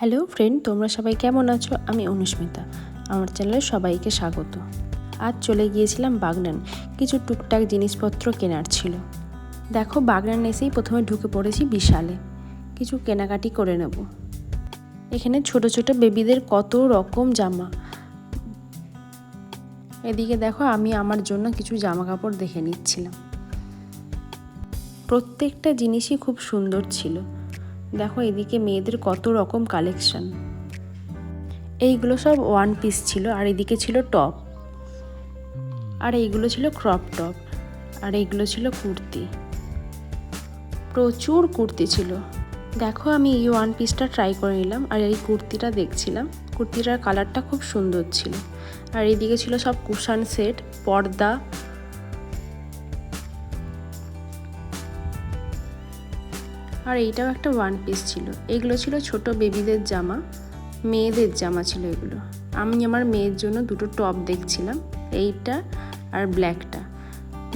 Hello friend, তোমরা সবাই কেমন আছো? আমি অনুস্মিতা। আমার চ্যানেলে সবাইকে স্বাগত। আজ চলে গিয়েছিলাম বাগনান। কিছু টুকটাক জিনিসপত্র কেনার ছিল। দেখো, বাগনান এসেই প্রথমে ঢুকে পড়েছি বিশালে। কিছু কেনাকাটি করে নেব। এখানে ছোট ছোট বেবিদের কত রকম জামা। এদিকে দেখো, আমি আমার জন্য কিছু জামা কাপড় দেখে নিচ্ছিলাম। প্রত্যেকটা জিনিসই খুব সুন্দর ছিল। দেখো এদিকে মেয়েদের কত রকম কালেকশন এইগুলো সব ওয়ান পিস ছিল, আর এদিকে ছিল টপ আর এইগুলো ছিল ক্রপ টপ আর এইগুলো ছিল কুর্তি। প্রচুর কুর্তি ছিল। দেখো আমি এই ওয়ান পিসটা ট্রাই করে নিলাম, আর এই কুর্তিটা দেখছিলাম, কুর্তিটার কালারটা খুব সুন্দর ছিল। আর এইদিকে ছিল সব কুশান সেট পর্দা আর এইটাও একটা ওয়ান পিস ছিল। এগুলো ছিল ছোট বেবিদের জামা, মেয়েদের জামা ছিল এগুলো। আমি আমার মেয়ের জন্য দুটো টপ দেখছিলাম, এইটা আর ব্ল্যাকটা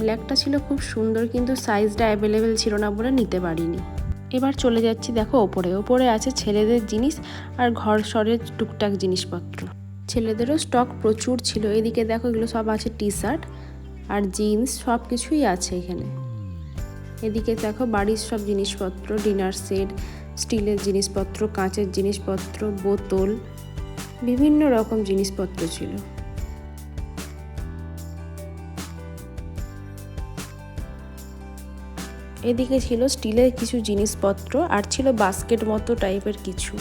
ব্ল্যাকটা ছিল খুব সুন্দর কিন্তু সাইজটা অ্যাভেলেবেল ছিল না বলে নিতে পারিনি। এবার চলে যাচ্ছি দেখো ওপরে। ওপরে আছে ছেলেদের জিনিস আর ঘর সরের টুকটাক জিনিসপত্র। ছেলেদেরও স্টক প্রচুর ছিল। এদিকে দেখো এগুলো সব আছে টি শার্ট আর জিন্স সব কিছুই আছে এখানে। এদিকে দেখো বাড়ির সব জিনিসপত্র, ডিনার সেট, স্টিলের জিনিসপত্র, কাঁচের জিনিসপত্র, বোতল, বিভিন্ন রকম জিনিসপত্র ছিল। এদিকে ছিল স্টিলের কিছু জিনিসপত্র আর ছিল বাস্কেট মতো টাইপের কিছু।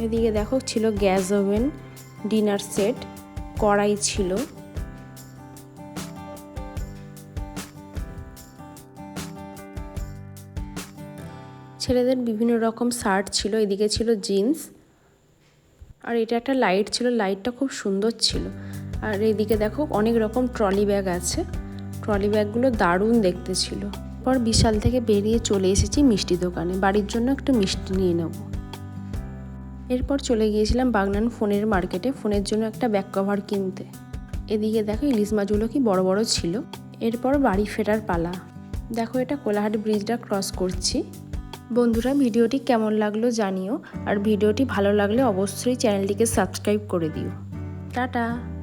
এদিকে দেখো ছিল গ্যাস ওভেন, ডিনার সেট, কড়াই ছিল। ছেলেদের বিভিন্ন রকম শার্ট ছিল, এদিকে ছিল জিন্স। আর এটা একটা লাইট ছিল, লাইটটা খুব সুন্দর ছিল। আর এদিকে দেখো অনেক রকম ট্রলি ব্যাগ আছে। ট্রলি ব্যাগগুলো দারুণ দেখতে ছিল। পর বিশাল থেকে বেরিয়ে চলে এসেছি মিষ্টি দোকানে। বাড়ির জন্য একটু মিষ্টি নিয়ে নেব। এরপর চলে গিয়েছিলাম বাগনান ফোনের মার্কেটে, ফোনের জন্য একটা ব্যাক কভার কিনতে। এদিকে দেখো ইলিশ মাছগুলো কি বড় বড় ছিল। এরপর বাড়ি ফেরার পালা। দেখো এটা কোলাহাট ব্রিজটা ক্রস করছি। বন্ধুরা, ভিডিওটি কেমন লাগল জানিও। আর ভিডিওটি ভালো লাগলে অবশ্যই চ্যানেলটিকে সাবস্ক্রাইব করে দিও। টাটা!